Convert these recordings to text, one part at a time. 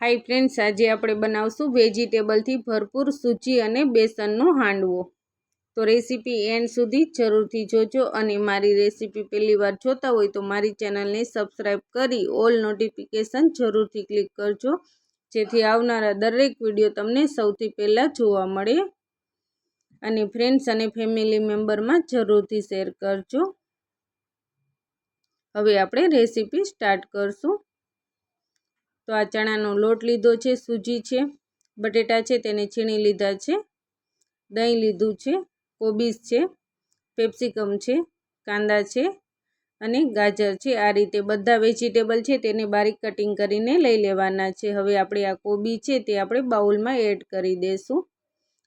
Hi friends, આજે આપણે બનાવશું વેજીટેબલથી ભરપૂર સૂચી અને બેસનનો હાંડવો. તો રેસીપી એન્ડ સુધી જરૂરથી જોજો અને મારી રેસીપી પહેલી વાર જોતા હોય તો મારી ચેનલને સબસ્ક્રાઈબ કરી ઓલ નોટિફિકેશન જરૂરથી ક્લિક કરજો. જેથી આવનારા દરેક વીડિયો તમને સૌથી પહેલાં જોવા મળે. અને ફ્રેન્ડ્સ અને ફેમિલી મેમ્બરમાં જરૂરથી શેર કરજો. હવે આપણે રેસીપી સ્ટાર્ટ કરશું. તો આ ચણાનો લોટ લીધો છે, સૂજી છે, બટેટા છે, તેને છીણી લીધા છે, દહીં લીધું છે કોબીસ છે, પેપ્સિકમ છે, કાંદા છે અને ગાજર છે. આ રીતે બધા વેજીટેબલ છે, તેને બારીક કટિંગ કરીને લઈ લેવાના છે. હવે આપણે આ કોબી છે, તે આપણે બાઉલમાં એડ કરી દઈશું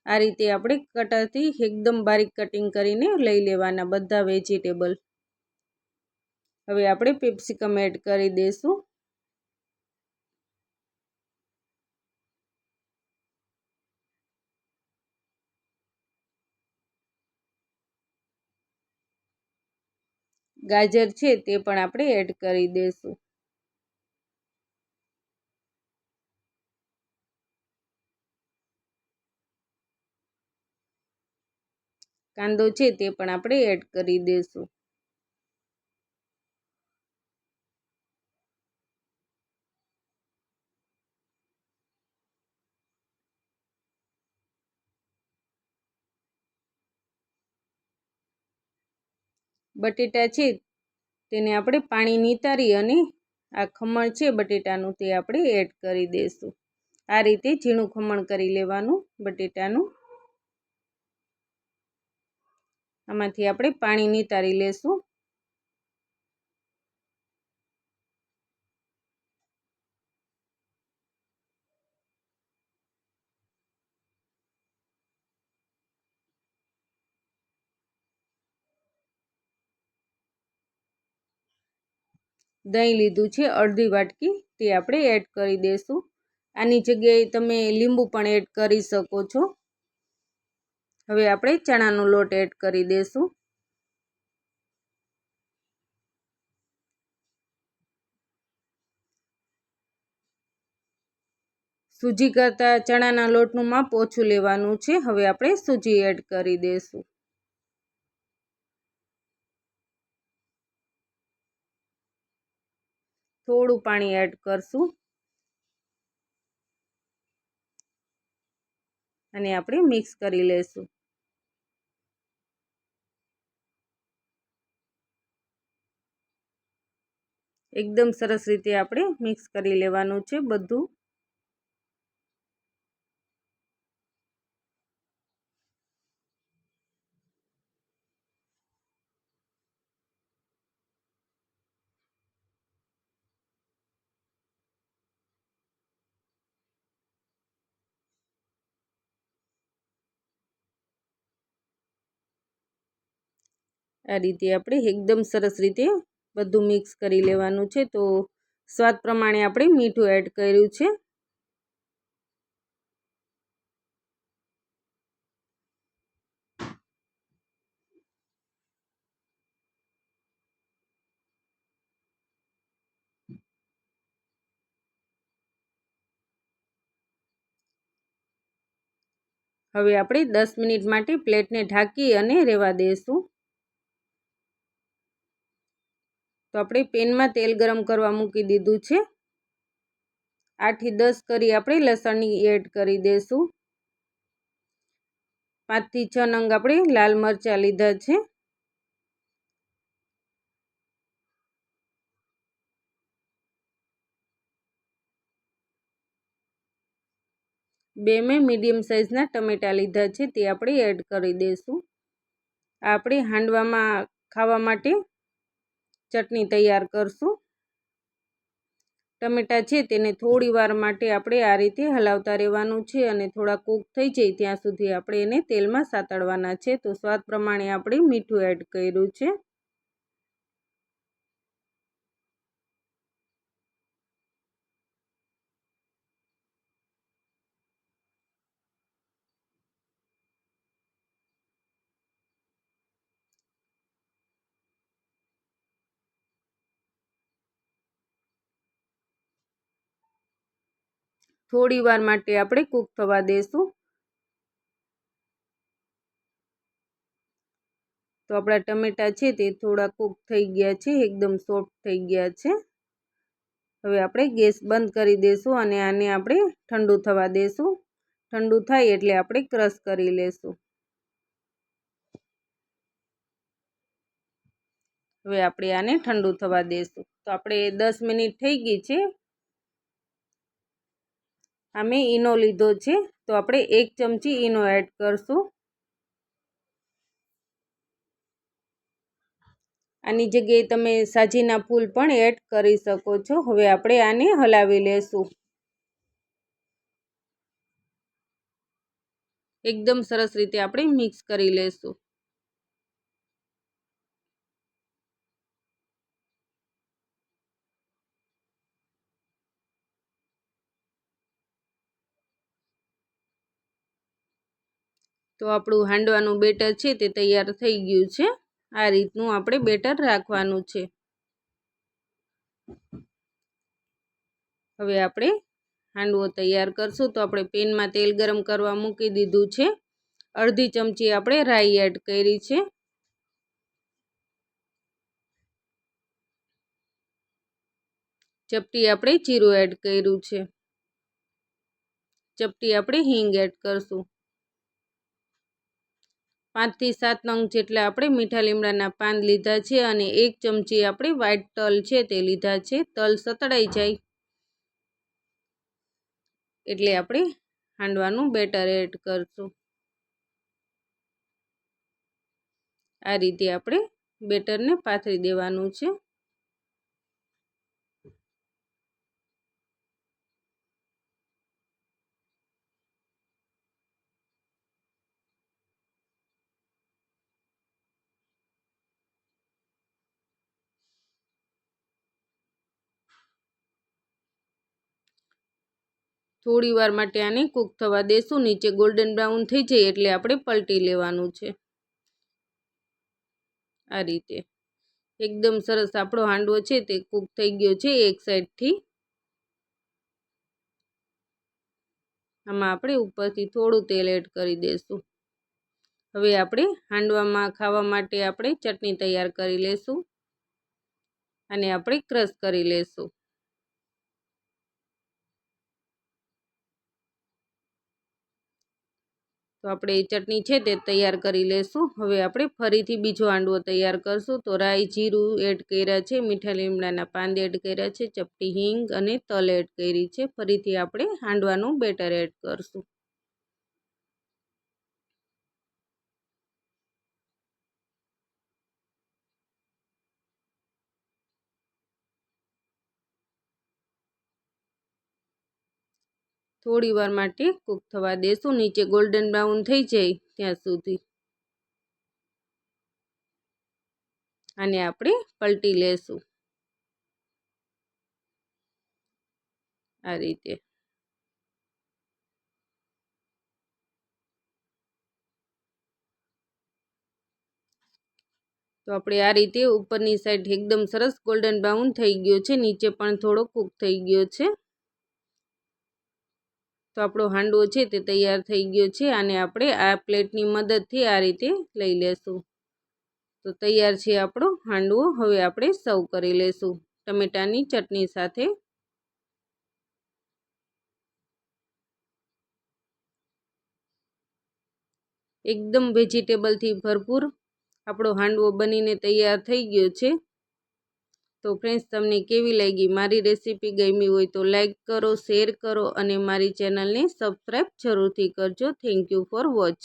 આ રીતે આપણે કટરથી એકદમ બારીક કટિંગ કરીને લઈ લેવાના બધા વેજીટેબલ. હવે આપણે પેપ્સિકમ એડ કરી દઈશું ગાજર છે તે પણ આપણે એડ કરી દઈશું. કાંદો છે તે પણ આપણે એડ કરી દઈશું. બટેટા છે, તેને આપણે પાણી નિતારી અને આ ખમણ છે બટેટાનું તે આપણે એડ કરી દઈશું આ રીતે ઝીણું ખમણ કરી લેવાનું બટેટાનું. આમાંથી આપણે પાણી નિતારી લેશું. દહીં લીધું છે, અડધી વાટકી, તે આપણે એડ કરી દઈશું. આની જગ્યાએ તમે લીંબુ પણ એડ કરી શકો છો. હવે આપણે ચણાનો લોટ એડ કરી દઈશું. સૂજી કરતાં ચણાના લોટનું માપ ઓછું લેવાનું છે, હવે આપણે સૂજી એડ કરી દઈશું. થોડું પાણી એડ કરશું. અને આપણે મિક્સ કરી લઈશું એકદમ સરસ રીતે આપણે મિક્સ કરી લેવાનું છે બધું. આ રીતે આપણે એકદમ સરસ રીતે બધું મિક્સ કરી લેવાનું છે. તો સ્વાદ પ્રમાણે આપણે મીઠું એડ કર્યું છે. હવે આપણે દસ મિનિટ માટે પ્લેટને ઢાંકી અને રહેવા દઈશું તો આપણે પેનમાં તેલ ગરમ કરવા મૂકી દીધું છે. આઠથી દસ કરી આપણે લસણની એડ કરી દઈશું પાંચથી છ નંગ આપણે લાલ મરચાં લીધા છે. બે મેં મીડિયમ સાઇઝના ટમેટાં લીધા છે, તે આપણે એડ કરી દઈશું આપણે હાંડવામાં ખાવા માટે ચટણી તૈયાર કરશું. ટમેટાં છે તેને થોડી વાર માટે આપણે આ રીતે હલાવતા રહેવાનું છે અને થોડા કૂક થઈ જાય ત્યાં સુધી આપણે એને તેલમાં સાતળવાના છે. તો સ્વાદ પ્રમાણે આપણે મીઠું એડ કર્યું છે. થોડી વાર માટે આપણે કૂક થવા દઈશું તો આપણા ટમેટા છે તે થોડા કૂક થઈ ગયા છે, એકદમ સોફ્ટ થઈ ગયા છે. હવે આપણે ગેસ બંધ કરી દઈશું અને આને આપણે ઠંડુ થવા દઈશું ઠંડુ થાય એટલે આપણે ક્રશ કરી લેશું. હવે આપણે આને ઠંડુ થવા દઈશું તો આપણે દસ મિનિટ થઈ ગઈ છે. અમે ઈનો લીધો છે, તો આપણે એક ચમચી ઈનો એડ કરશું. આની જગ્યાએ તમે સાજીના ફૂલ પણ એડ કરી શકો છો. હવે આપણે આને હલાવી લેશું. એકદમ સરસ રીતે આપણે મિક્સ કરી લેશું. તો આપણું હાંડવાનું બેટર છે તે તૈયાર થઈ ગયું છે. આ રીતનું આપણે બેટર રાખવાનું છે. હવે આપણે હાંડવો તૈયાર કરશું તો આપણે પેનમાં તેલ ગરમ કરવા મૂકી દીધું છે. અડધી ચમચી આપણે રાઈ એડ કરી છે. ચપટી આપણે જીરું એડ કર્યું છે. ચપટી આપણે હિંગ એડ કરશું. પાંચથી સાત નંગ જેટલા આપણે મીઠા લીમડાના પાન લીધા છે અને એક ચમચી આપણે વ્હાઇટ તલ છે તે લીધા છે. તલ સતડાઈ જાય. એટલે આપણે હાંડવાનું બેટર એડ કરશું. આ રીતે આપણે બેટરને પાથરી દેવાનું છે. થોડી વાર માટે આને કૂક થવા દેશું. નીચે ગોલ્ડન બ્રાઉન થઈ જાય એટલે આપણે પલટી લેવાનું છે. આ રીતે. એકદમ સરસ આપણો હાંડવો છે તે કૂક થઈ ગયો છે એક સાઈડથી આમાં આપણે ઉપરથી થોડું તેલ એડ કરી દઈશું હવે આપણે હાંડવામાં ખાવા માટે આપણે ચટણી તૈયાર કરી લેશું. અને આપણે ક્રશ કરી લેશું. તો આપણે ચટણી છે તે તૈયાર કરી લેશું. હવે આપણે ફરીથી બીજો હાંડવો તૈયાર કરશું. તો રાઈ જીરું એડ કર્યા છે, મીઠા લીમડાના પાંદ એડ કર્યા છે, ચપટી હિંગ અને તલ એડ કરી છે. ફરીથી આપણે હાંડવાનું બેટર એડ કરશું. થોડી વાર માટે કૂક થવા દેશું. નીચે ગોલ્ડન બ્રાઉન થઈ જાય ત્યાં સુધી. અને આપણે પલટી લેશું. આ રીતે. તો આપણે આ રીતે ઉપરની સાઈડ એકદમ સરસ ગોલ્ડન બ્રાઉન થઈ ગયો છે. નીચે પણ થોડો કૂક થઈ ગયો છે. તો આપણો હાંડવો છે તે તૈયાર થઈ ગયો છે અને આપણે આ પ્લેટની મદદથી આ રીતે લઈ લેશું. તો તૈયાર છે આપણો હાંડવો. હવે આપણે સર્વ કરી લેશું ટમેટાની ચટણી સાથે. એકદમ વેજીટેબલથી ભરપૂર આપણો હાંડવો બનીને તૈયાર થઈ ગયો છે. તો ફ્રેન્ડ્સ તમને કેવી લાગી? મારી રેસીપી ગમી હોય તો લાઈક કરો શેર કરો અને મારી ચેનલને સબસ્ક્રાઈબ જરૂરથી કરજો. Thank you for watch